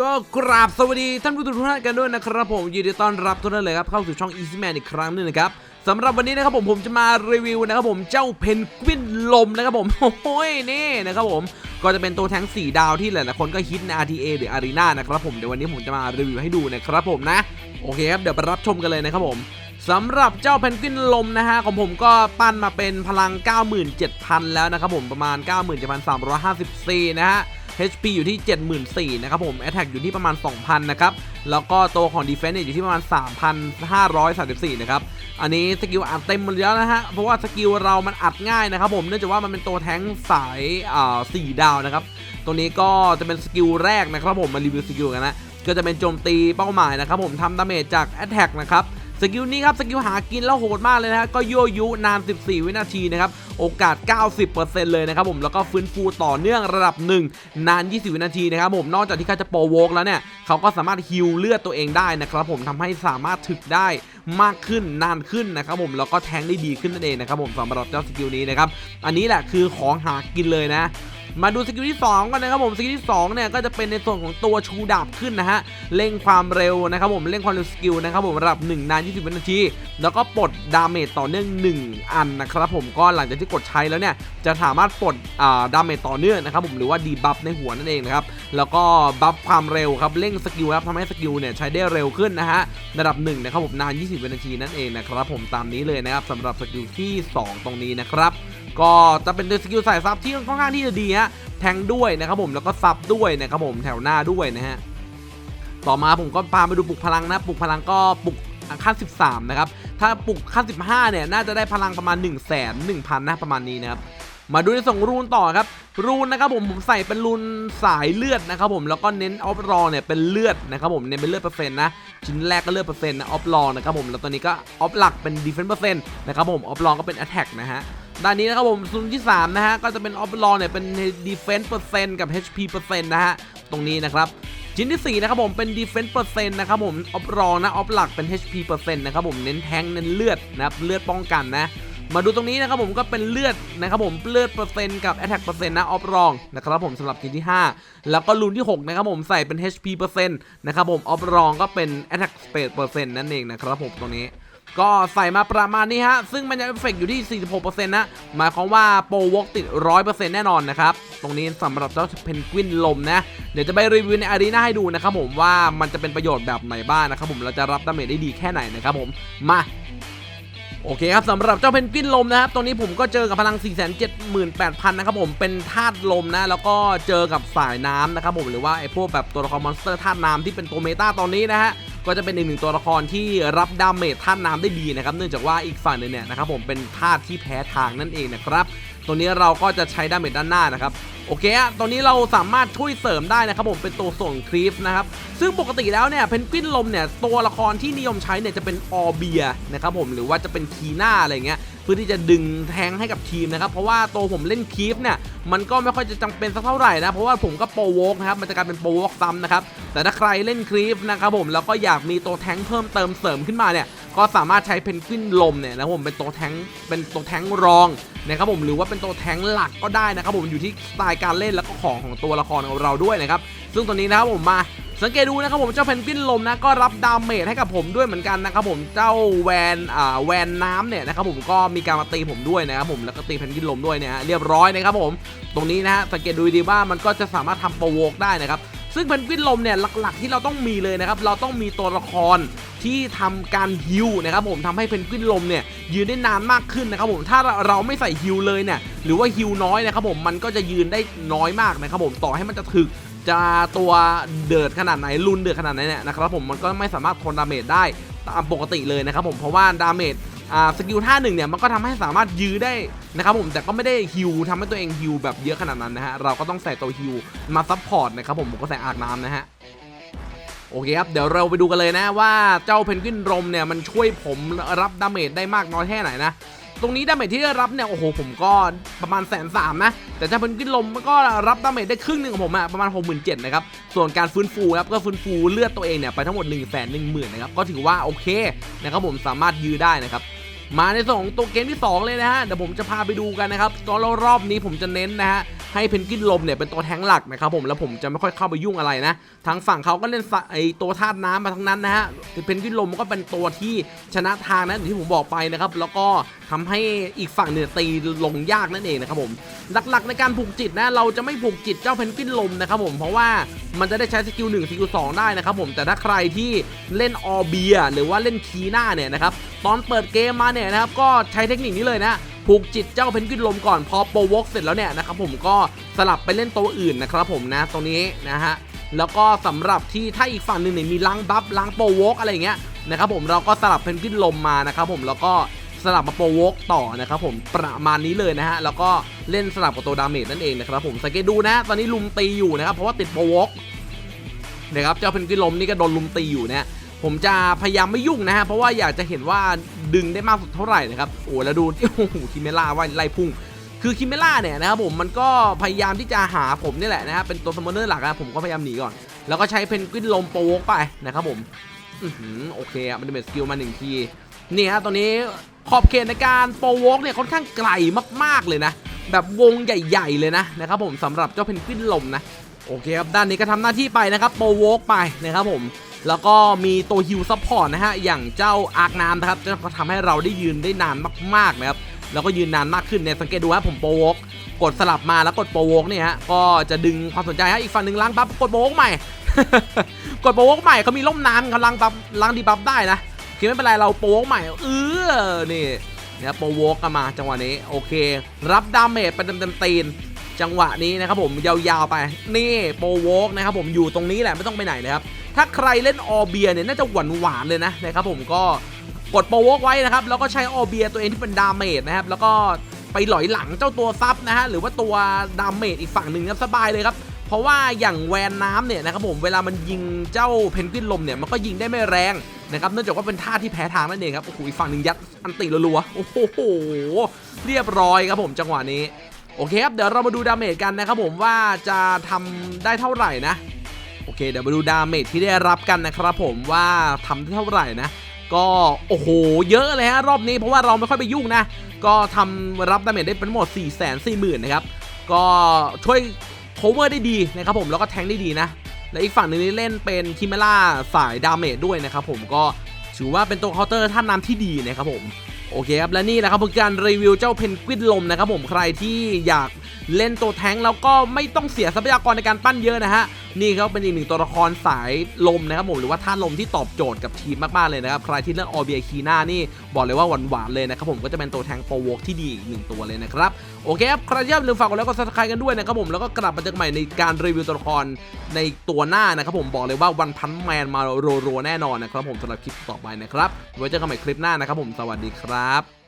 ก็กราบสวัสดีท่านผู้ชมทุกท่านกันด้วยนะครับผมยินดีต้อนรับทุกท่านเลยครับเข้าสู่ช่อง Easy Man อีกครั้งหนึงนะครับสำหรับวันนี้นะครับผมผมจะมารีวิวนะครับผมเจ้าเพนกวินลมนะครับผมโอ้ยนี่นะครับผมก็จะเป็นตัวแทง4ดาวที่หลายๆคนก็ฮิตใน RTA หรือ Arena นะครับผมเดี๋ยววันนี้ผมจะมารีวิวให้ดูนะครับผมนะโอเคครับเดี๋ยวไปรับชมกันเลยนะครับผมสำหรับเจ้าเพนกวินลมนะฮะของผมก็ปั้นมาเป็นพลัง 97,000 แล้วนะครับผมประมาณ 97,354นะฮะ HP อยู่ที่ 74,000นะครับผม Attack อยู่ที่ประมาณ 2,000 นะครับ แล้วก็ตัวของ Defense เนี่ยอยู่ที่ประมาณ 3,534 นะครับ อันนี้สกิลอัดเต็มหมดแล้วนะฮะ เพราะว่าสกิลเรามันอัดง่ายนะครับผม เนื่องจากว่ามันเป็นตัวแท้งสายอ่า4ดาวนะครับ ตัวนี้ก็จะเป็นสกิลแรกนะครับผม มารีวิวสกิลกันนะ ก็จะเป็นโจมตีเป้าหมายนะครับผมทำดาเมจจาก Attack นะครับ สกิลนี้ครับสกิลหากินแล้วโหดมากเลยนะฮะก็ยั่วยุนาน 14 วินาทีนะครับโอกาส 90%เลยนะครับผมแล้วก็ฟื้นฟูต่อเนื่องระดับ 1 นาน 20 วินาทีนะครับผมนอกจากที่เขาจะโปรโวกแล้วเนี่ยเขาก็สามารถฮิลเลือดตัวเองได้นะครับผมทำให้สามารถถึกได้มากขึ้นนานขึ้นนะครับผมแล้วก็แทงได้ดีขึ้นนั่นเองนะครับผมสำหรับเจ้าสกิลนี้นะครับอันนี้แหละคือของหากินเลยนะ มาดูสกิลที่2กันนะครับผมสกิลที่2เนี่ยก็จะเป็นในส่วนของตัวชูดาบขึ้นนะฮะเร่งความเร็วนะครับผมเร่งความเร็วสกิลนะครับผมระดับ1นาน20วินาที แล้วก็ปลดดาเมจต่อเนื่อง 1 อันนะครับผมก็หลังจากที่กดใช้แล้วเนี่ยจะสามารถปลดอ่าดาเมจต่อเนื่องนะครับผมหรือว่าดีบัฟในหัวนั่นเองนะครับแล้วก็บัฟความเร็วครับเร่งสกิลครับทำให้สกิลเนี่ยใช้ได้เร็วขึ้นนะฮะระดับ1นะครับผมนาน 20วินาทีนั่นเองนะครับผมตามนี้เลยนะครับสำหรับสกิลที่ 2 ตรงนี้นะครับ ก็จะเป็นสกิลสายซับที่ค่อนข้างที่จะดีฮะแทงด้วยนะครับผมแล้วก็ซับด้วยนะครับผมแถวหน้าด้วยนะฮะต่อมาผมก็พาไปดูปลุกพลังนะปลุกพลังก็ปลุกขั้น13 นะครับ ถ้าปลุกขั้น15 เนี่ย น่าจะได้พลังประมาณ 1 1 0 0 0 0 นะ ประมาณนี้นะครับ มาดูในส่งรูนต่อครับ รูนนะครับผม ผมใส่เป็นรูนสายเลือดนะครับผม แล้วก็เน้นออฟรอเนี่ยเป็นเลือดนะครับผม เน้นเป็นเลือดเปอร์เซ็นต์นะ ชิ้นแรกก็เลือดเปอร์เซ็นต์นะ ออฟรอนะครับผม แล้วตอนนี้ก็ออฟหลักเป็นดีเฟนต์เปอร์เซ็นต์นะครับผม ออฟรอก็เป็นแอตแทกนะฮะ ด้านนี้นะครับผมซูนที่ 3 นะฮะ ก็จะเป็นออฟรอเนี่ยเป็นดีเฟนต์เปอร์เซ็นต์กับ HP เปอร์เซ็นต์นะฮะ ตรงนี้นะครับ ชิ้นที่ 4 นะครับผมเป็น defense เปอร์เซ็นต์นะครับผมออฟรองนะออฟหลักเป็น HP เปอร์เซ็นต์นะครับผมเน้นแทงเน้นเลือดนะครับเลือดป้องกันนะมาดูตรงนี้นะครับผมก็เป็นเลือดนะครับผมเลือดเปอร์เซ็นต์กับ attack เปอร์เซ็นต์นะออฟรองนะครับผมสำหรับชิ้นที่ 5 แล้วก็รูนที่ 6 นะครับผมใส่เป็น HP เปอร์เซ็นต์นะครับผมออฟรองก็เป็น attack space เปอร์เซ็นต์นั่นเองนะครับผมตรงนี้ ก็ใส่มาประมาณนี้ฮะ ซึ่งมันจะเอฟเฟกอยู่ที่ 46%นะ หมายความว่าโปรวกติด 100%แน่นอนนะครับ ตรงนี้สำหรับเจ้าเพนกวินลมนะ เดี๋ยวจะไปรีวิวในอารีนาให้ดูนะครับผมว่ามันจะเป็นประโยชน์แบบไหนบ้างนะครับผมเราจะรับดาเมจได้ดีแค่ไหนนะครับผม มาโอเคครับสำหรับเจ้าเพนกวินลมนะครับตรงนี้ผมก็เจอกับพลัง 478,000 นะครับผมเป็นธาตุลมนะ แล้วก็เจอกับสายน้ำนะครับผมหรือว่าไอ้พวกแบบตัวละครมอนสเตอร์ธาตุน้ำที่เป็นตัวเมตาตอนนี้นะฮะ ก็จะเป็นอีกหนึ่งตัวละครที่รับดาเมจธานน้ำได้ดีนะครับ เนื่องจากว่าอีกฝั่งหนึงเนี่ยนะครับผมเป็นธาตุที่แพ้ทางนั่นเองนะครับตัวนี้เราก็จะใช้ดาเมจด้านหน้านะครับโอเคอะตอนนี้เราสามารถช่วยเสริมได้นะครับผมเป็นตัวส่งครีฟนะครับ ซึ่งปกติแล้วเนี่ยเพนกวินลมเนี่ยตัวละครที่นิยมใช้เนี่ยจะเป็นออเบียนะครับผมหรือว่าจะเป็นคีน่าอะไรเงี้ย พื่อที่จะดึงแทงให้กับทีมนะครับ เพราะว่าตัวผมเล่นคีฟเนี่ยมันก็ไม่ค่อยจะจำเป็นสักเท่าไหร่นะ เพราะว่าผมก็โปรโวกนะครับ มันจะกลายเป็นโปรโวกซ้ำนะครับ แต่ถ้าใครเล่นคีฟนะครับผมแล้วก็อยากมีตัวแทงเพิ่มเติมเสริมขึ้นมาเนี่ยก็สามารถใช้เพนกวินลมเนี่ยนะครับผมเป็นตัวแทงเป็นตัวแทงรองนะครับผมหรือว่าเป็นตัวแทงหลักก็ได้นะครับผมอยู่ที่สไตล์การเล่นแล้วก็ของของตัวละครของเราด้วยนะครับซึ่งตัวนี้นะครับผมมา สังเกตดูนะครับผมเจ้าเพนกวินลมนะก็รับดาเมจให้กับผมด้วยเหมือนกันนะครับผมเจ้าแวนอ่าแวนน้ำเนี่ยนะครับผมก็มีการมาตีผมด้วยนะครับผมแล้วก็ตีเพนกวินลมด้วยเนี่ยฮะเรียบร้อยนะครับผมตรงนี้นะฮะสังเกตดูดีว่ามันก็จะสามารถทำโปรโวกได้นะครับซึ่งเพนกวินลมเนี่ยหลักๆ ที่เราต้องมีเลยนะครับเราต้องมีตัวละครที่ทำการฮิวนะครับผมทำให้เพนกวินลมเนี่ยยืนได้นานมากขึ้นนะครับผมถ้าเราไม่ใส่ฮิวเลยเนี่ยหรือว่าฮิวน้อยนะครับผมมันก็จะยืนได้น้อยมากนะครับผมต่อให้มันจะถึก จะตัวเดือดขนาดไหนรุนเดือดขนาดไหนเนี่ยนะครับผมมันก็ไม่สามารถทนดาเมจได้ตามปกติเลยนะครับผมเพราะว่าดาเมจอ่าสกิลท่าหนึ่งเนี่ยมันก็ทำให้สามารถยื้อได้นะครับผมแต่ก็ไม่ได้ฮิวทำให้ตัวเองฮิวแบบเยอะขนาดนั้นนะฮะเราก็ต้องใส่ตัวฮิวมาซัพพอร์ตนะครับผมผมก็ใส่อากน้ำนะฮะโอเคครับเดี๋ยวเราไปดูกันเลยนะว่าเจ้าเพนกวินรมเนี่ยมันช่วยผมรับดาเมจได้มากน้อยแค่ไหนนะ ตรงนี้ดาเมจที่ได้รับเนี่ยโอ้โหผมก็ประมาณแสนสามนะ แต่ถ้าเป็นกวินลมมันก็รับดาเมจได้ครึ่งหนึ่งของผมอะประมาณ 6 7 0 0 0นะครับ ส่วนการฟื้นฟูครับก็ฟื้นฟูเลือดตัวเองเนี่ยไปทั้งหมด 1 1 0 0 0 0นะครับก็ถือว่าโอเคนะครับผมสามารถยื้อได้นะครับมาในส่วนของตัวเกมที่ 2 เลยนะฮะเดี๋ยวผมจะพาไปดูกันนะครับตอนรอบนี้ผมจะเน้นนะฮะ ให้เพนกวินลมเนี่ยเป็นตัวแทงหลักนะครับผมแล้วผมจะไม่ค่อยเข้าไปยุ่งอะไรนะทางฝั่งเขาก็เล่นไอตัวธาตุน้ำมาทั้งนั้นนะฮะเพนกวินลมก็เป็นตัวที่ชนะทางนะอย่างที่ผมบอกไปนะครับแล้วก็ทำให้อีกฝั่งเนี่ยตีลงยากนั่นเองนะครับผมหลักๆในการผูกจิตนะเราจะไม่ผูกจิตเจ้าเพนกวินลมนะครับผมเพราะว่ามันจะได้ใช้สกิล1สกิล2ได้นะครับผมแต่ถ้าใครที่เล่นออเบียหรือว่าเล่นคีหน้าเนี่ยนะครับตอนเปิดเกมมาเนี่ยนะครับก็ใช้เทคนิคนี้เลยนะ ผูกจิตเจ้าเพนกวินลมก่อนพอโปรวกเสร็จแล้วเนี่ยนะครับผมก็สลับไปเล่นตัวอื่นนะครับผมนะตรงนี้นะฮะแล้วก็สำหรับที่ถ้าอีกฝั่งหนึ่งเนี่ยมีล้างบัฟล้างโปรวกอะไรเงี้ยนะครับผมเราก็สลับเพนกวินลมมานะครับผมแล้วก็สลับมาโปรวกต่อนะครับผมประมาณนี้เลยนะฮะแล้วก็เล่นสลับกับตัวดาเมจนั่นเองนะครับผมสังเกตดูนะ ตอนนี้ลุมตีอยู่นะครับเพราะว่าติดโปรวกนะครับเจ้าเพนกวินลมนี่ก็โดนลุมตีอยู่นะผมจะพยายามไม่ยุ่งนะฮะเพราะว่าอยากจะเห็นว่า ดึงได้มากสุดเท่าไหร่นะครับโอ้แล้วดูโอ้โหคิเมล่าว่าไล่พุ่งคือคิเมล่าเนี่ยนะครับผมมันก็พยายามที่จะหาผมนี่แหละนะฮะเป็นตัวสมอนเนอร์หลักนะผมก็พยายามหนีก่อน แล้วก็ใช้เพนกวินลมโปรวกไปนะครับผมอือหือโอเคอะมันเป็นสกิลมาหนึ่งทีนี่ฮะตอนนี้ขอบเขตในการโปรวกเนี่ยค่อนข้างไกลมากๆเลยนะ แบบวงใหญ่ๆเลยนะนะครับผมสำหรับเจ้าเพนกวินลมนะโอเคครับด้านนี้ก็ทำหน้าที่ไปนะครับโปรโวกไปนะครับผม แล้วก็มีตัวฮิลซัพพอร์ตนะฮะ อย่างเจ้าอาร์คน้ำนะครับ จะทำให้เราได้ยืนได้นานมากๆนะครับ แล้วก็ยืนนานมากขึ้นเนี่ยสังเกตดูครับผมโปรวกกดสลับมาแล้วกดโปรวกเนี่ยฮะ ก็จะดึงความสนใจฮะ อีกฝั่งหนึ่งล้างบัฟกดโปรวกใหม่ กดโปรวกใหม่เขามีล่มน้ำเขาล้างบัฟล้างดีบัฟได้นะคือไม่เป็นไรเราโปรวกใหม่ เออ นี่นะครับโปรวกกันมาจังหวะนี้โอเค รับดาเมจไปเต็มๆตีนจังหวะนี้นะครับผมยาวๆไป นี่โปรวกนะครับผมอยู่ตรงนี้แหละไม่ต้องไปไหนนะครับ ถ้าใครเล่นออเบียเนี่ยน่าจะหวานหวานๆเลยนะนะครับผมก็กดโปรโวกไว้นะครับ แล้วก็ใช้ออเบียตัวเองที่เป็นดาเมจนะครับ แล้วก็ไปหลอยหลังเจ้าตัวซับนะฮะหรือว่าตัวดาเมจอีกฝั่งหนึ่งครับสบายเลยครับเพราะว่าอย่างแวนน้ำเนี่ยนะครับผมเวลามันยิงเจ้าเพนกวินลมเนี่ยมันก็ยิงได้ไม่แรงนะครับเนื่องจากว่าเป็นท่าที่แพ้ทางนั่นเองครับโอ้โหอีกฝั่งหนึ่งยัดอันติรัวๆโอ้โหเรียบร้อยครับผมจังหวะนี้โอเคครับเดี๋ยวเรามาดูดาเมจกันนะครับผมว่าจะทำได้เท่าไหร่นะ เคเดี๋ยวมาดูดาเมจที่ได้รับกันนะครับผมว่าทำได้เท่าไหร่นะ ก็โอ้โหเยอะเลยฮะรอบนี้เพราะว่าเราไม่ค่อยไปยุ่งนะ ก็ทำรับดาเมจได้เป็นหมด 4 4 0 0 0 0นะครับก็ช่วย cover ได้ดีนะครับผมแล้วก็แทงได้ดีนะ และอีกฝั่งหนึงนี่เล่นเป็นคิมเมล่าสายดาเมจด้วยนะครับผมก็ถือว่าเป็นตัวเคาน์เตอร์ท่านนำที่ดีนะครับผมโอเคครับและนี่แหละครับคือการรีวิวเจ้าเพนกวินลมนะครับผมใครที่อยาก เล่นตัวแทงแล้วก็ไม่ต้องเสียทรัพยากรในการปั้นเยอะนะฮะนี่เขาเป็นอีกหนึ่งตัวละครสายลมนะครับผมหรือว่าท่านลมที่ตอบโจทย์กับทีมมากๆเลยนะครับใครที่เล่นออเบียคีน่านี่บอกเลยว่าหวานๆเลยนะครับผมก็จะเป็นตัวแทงโปรโวกที่ดีอีกหนึ่งตัวเลยนะครับโอเคครับใครที่อย่ลืมฝากกดไลค์กดซับสไครต์กันด้วยนะครับผมแล้วก็กลับมาเจอกันใหม่ในการรีวิวตัวละครในตัวหน้านะครับผมบอกเลยว่าวันพันแมนมาโรๆแน่นอนนะครับผมสำหรับคลิปต่อไปนะครับไว้เจอกันใหม่คลิปหน้านะครับผมสวัสดีครับ